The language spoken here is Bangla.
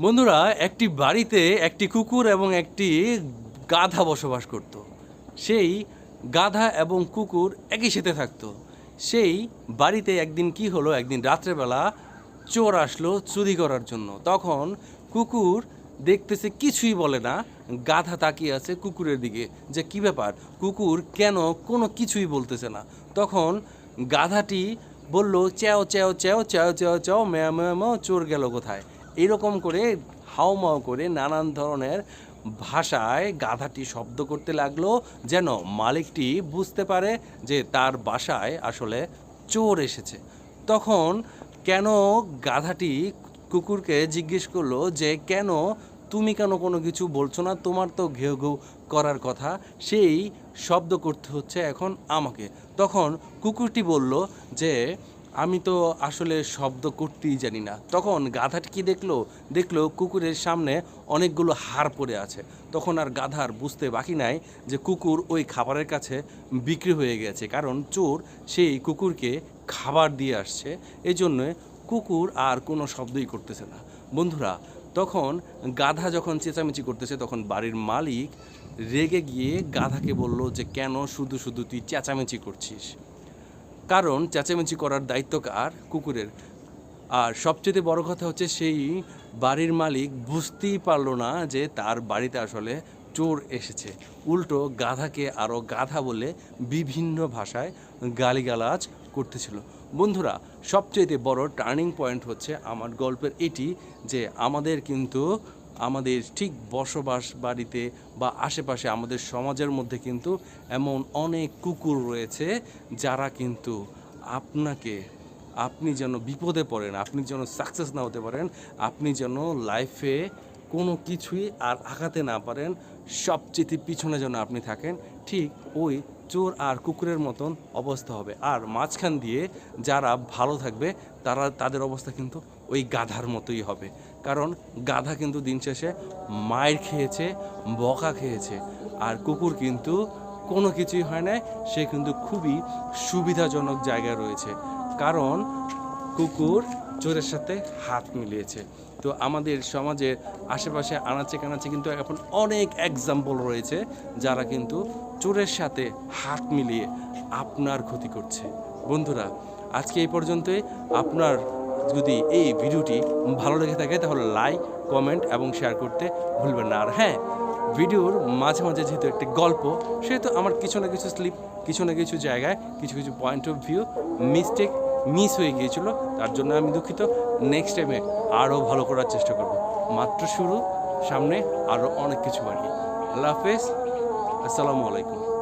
বন্ধুরা, একটি বাড়িতে একটি কুকুর এবং একটি গাধা বসবাস করত। সেই গাধা এবং কুকুর একই সাথে থাকতো। সেই বাড়িতে একদিন কি হলো? একদিন রাত্রেবেলা চোর আসলো চুরি করার জন্য। তখন কুকুর দেখতেছে কিছুই বলে না। গাধা তাকিয়ে আছে কুকুরের দিকে যে, কি ব্যাপার? কুকুর কেন কোনো কিছুই বলতেছে না? তখন গাধাটি বলল চ্যাও চ্যাও চ্যাও চ্যাও চ্যাও চ্যাও ম্যাও ম্যাও, চোর গেল কোথায়? এরকম করে হাওমাও করে নানান ধরনের ভাষায় গাধাটি শব্দ করতে লাগল, যেন মালিকটি বুঝতে পারে যে তার বাসায় আসলে চোর এসেছে। তখন কেন গাধাটি কুকুরকে জিজ্ঞেস করল যে, কেন? তুমি কেন কোনো কিছু বলছো না? তোমার তো ঘেউ ঘেউ করার কথা। সেই শব্দ করতে হচ্ছে এখন আমাকে। তখন কুকুরটি বলল যে আমি তো আসলে শব্দ করতেই জানি না। তখন গাধাটি কি দেখল? দেখল কুকুরের সামনে অনেকগুলো হাড় পড়ে আছে। তখন আর গাধার বুঝতে বাকি নাই যে কুকুর ওই খাবারের কাছে বিক্রি হয়ে গেছে। কারণ চোর সেই কুকুরকে খাবার দিয়ে আসছে। এই জন্য কুকুর আর কোনো শব্দই করতেছে না। বন্ধুরা, তখন গাধা যখন চেঁচামেচি করতেছে, তখন বাড়ির মালিক রেগে গিয়ে গাধাকে বলল যে, কেন শুধু শুধু তুই চেঁচামেচি করছিস? কারণ চেঁচামেচি করার দায়িত্ব কার? কুকুরের। আর সবচেয়ে বড় কথা হচ্ছে সেই বাড়ির মালিক বুঝতেই পারল না যে তার বাড়িতে আসলে চোর এসেছে। উল্টো গাধাকে আরও গাধা বলে বিভিন্ন ভাষায় গালিগালাজ করতেছিল। বন্ধুরা সবচেয়ে বড় টার্নিং পয়েন্ট হচ্ছে আমার গল্পের এটি যে আমাদের কিন্তু আমাদের ঠিক বসবাস বাড়িতে বা আশেপাশে আমাদের সমাজের মধ্যে কিন্তু এমন অনেক কুকুর রয়েছে যারা কিন্তু আপনাকে, আপনি যেন বিপদে পড়েন, আপনি যেন সাকসেস না হতে পারেন, আপনি যেন লাইফে কোনো কিছুই আর আঘাতে না পারেন, সবচেয়ে পিছনে যেন আপনি থাকেন, ঠিক ওই চোর আর কুকুরের মতন অবস্থা হবে। আর মাঝখান দিয়ে যারা ভালো থাকবে, তারা, তাদের অবস্থা কিন্তু ওই গাধার মতোই হবে। কারণ গাধা কিন্তু দিন শেষে মায়ের খেয়েছে, বকা খেয়েছে। আর কুকুর কিন্তু কোনো কিছুই হয় না সে কিন্তু খুবই সুবিধাজনক জায়গায় রয়েছে। কারণ কুকুর চোরের সাথে হাত মিলিয়েছে। তো আমাদের সমাজের আশেপাশে আনাচে কানাচে কিন্তু এখন অনেক এক্সাম্পল রয়েছে, যারা কিন্তু চোরের সাথে হাত মিলিয়ে আপনার ক্ষতি করছে। বন্ধুরা, আজকে এই পর্যন্তই। আপনার যদি এই ভিডিওটি ভালো লেগে থাকে, তাহলে লাইক কমেন্ট এবং শেয়ার করতে ভুলবেন না। আর হ্যাঁ ভিডিওর মাঝে মাঝে যেহেতু একটি গল্প, সেহেতু আমার কিছু না কিছু স্লিপ কিছু না কিছু জায়গায়, কিছু কিছু point of view mistake miss হয়ে গিয়েছিল। তার জন্য আমি দুঃখিত। নেক্সট টাইমে আরও ভালো করার চেষ্টা করব। মাত্র শুরু, সামনে আরও অনেক কিছু বাকি। আল্লাহ হাফেজ। আসসালামু আলাইকুম।